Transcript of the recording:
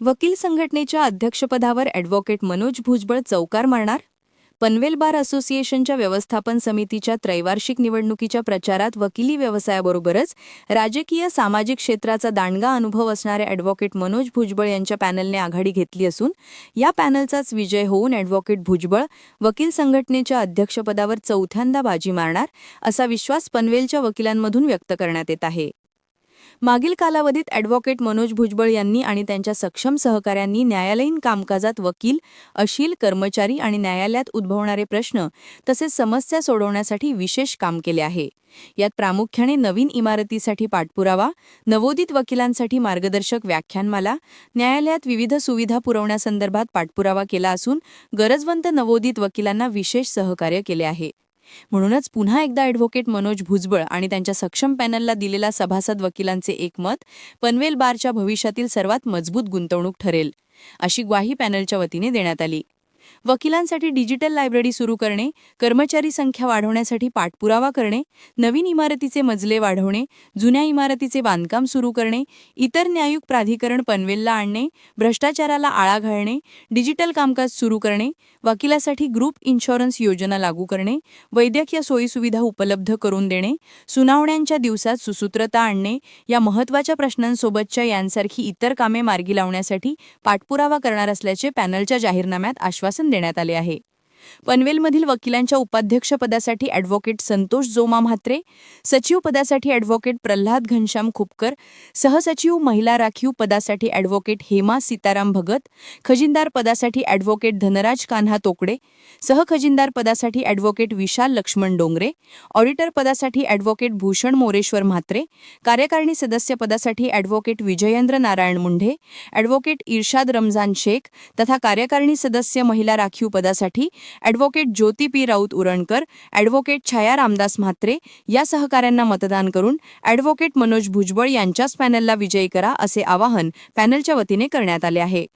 वकील संघटनेच्या अध्यक्षपदावर ॲडव्होकेट मनोज भुजबळ चौकार मारणार? पनवेल बार असोसिएशनच्या व्यवस्थापन समितीच्या त्रैवार्षिक निवडणुकीच्या प्रचारात वकिली व्यवसायाबरोबरच राजकीय सामाजिक क्षेत्राचा दांडगा अनुभव असणाऱ्या ॲडव्होकेट मनोज भुजबळ यांच्या पॅनलने आघाडी घेतली असून या पॅनलचाच विजय होऊन ॲडव्होकेट भुजबळ वकील संघटनेच्या अध्यक्षपदावर चौथ्यांदा बाजी मारणार असा विश्वास पनवेलच्या वकिलांमधून व्यक्त करण्यात येत आहे. मागील कालावधीत ॲडव्होकेट मनोज भुजबळ यांनी आणि त्यांच्या सक्षम सहकाऱ्यांनी न्यायालयीन कामकाजात वकील अशील कर्मचारी आणि न्यायालयात उद्भवणारे प्रश्न तसेच समस्या सोडवण्यासाठी विशेष काम केले आहे. यात प्रामुख्याने नवीन इमारतीसाठी पाठपुरावा नवोदित वकिलांसाठी मार्गदर्शक व्याख्यानमाला न्यायालयात विविध सुविधा पुरवण्यासंदर्भात पाठपुरावा केला असून गरजवंत नवोदित वकिलांना विशेष सहकार्य केले आहे. म्हणूनच पुन्हा एकदा ॲडव्होकेट मनोज भुजबळ आणि त्यांच्या सक्षम पॅनलला दिलेला सभासद वकिलांचे एकमत पनवेल बारच्या भविष्यातील सर्वात मजबूत गुंतवणूक ठरेल अशी ग्वाही पॅनलच्या वतीने देण्यात आली. वकिलांसाठी डिजिटल लायब्ररी सुरू करणे कर्मचारी संख्या वाढवण्यासाठी पाठपुरावा करणे नवीन इमारतीचे मजले वाढवणे जुन्या इमारतीचे बांधकाम सुरू करणे इतर न्यायिक प्राधिकरण पनवेलला आणणे भ्रष्टाचाराला आळा घालणे डिजिटल कामकाज सुरू करणे वकिलासाठी ग्रुप इन्शुरन्स योजना लागू करणे वैद्यकीय सोयीसुविधा उपलब्ध करून देणे सुनावण्यांच्या दिवसात सुसूत्रता आणणे या महत्त्वाच्या प्रश्नांसोबतच्या यांसारखी इतर कामे मार्गी लावण्यासाठी पाठपुरावा करणार असल्याचे पॅनलच्या जाहीरनाम्यात आश्वासन देण्यात आले आहे. पनवेलमधील वकिलांच्या उपाध्यक्षपदासाठी ॲडव्होकेट संतोष जोमा म्हात्रे सचिव पदासाठी ॲडव्होकेट प्रल्हाद घनश्याम खुपकर सहसचिव महिला राखीव पदासाठी ॲडव्होकेट हेमा सीताराम भगत खजिनदार पदासाठी ॲडव्होकेट धनराज कान्हा तोकडे सहखजिनदार पदासाठी ॲडव्होकेट विशाल लक्ष्मण डोंगरे ऑडिटर पदासाठी ॲडव्होकेट भूषण मोरेश्वर म्हात्रे कार्यकारिणी सदस्य पदासाठी ॲडव्होकेट विजयेंद्र नारायण मुंढे ॲडव्होकेट इर्शाद रमजान शेख तथा कार्यकारिणी सदस्य महिला राखीव पदासाठी advocate Jyoti P. Raut Urankar advocate Chhaya Ramdas Mhatre या सहकाऱ्यांना मतदान करून ॲडव्होकेट मनोज भुजबळ यांच्याच पॅनलला विजयी करा असे आवाहन पॅनलच्या वतीने करण्यात आले आहे.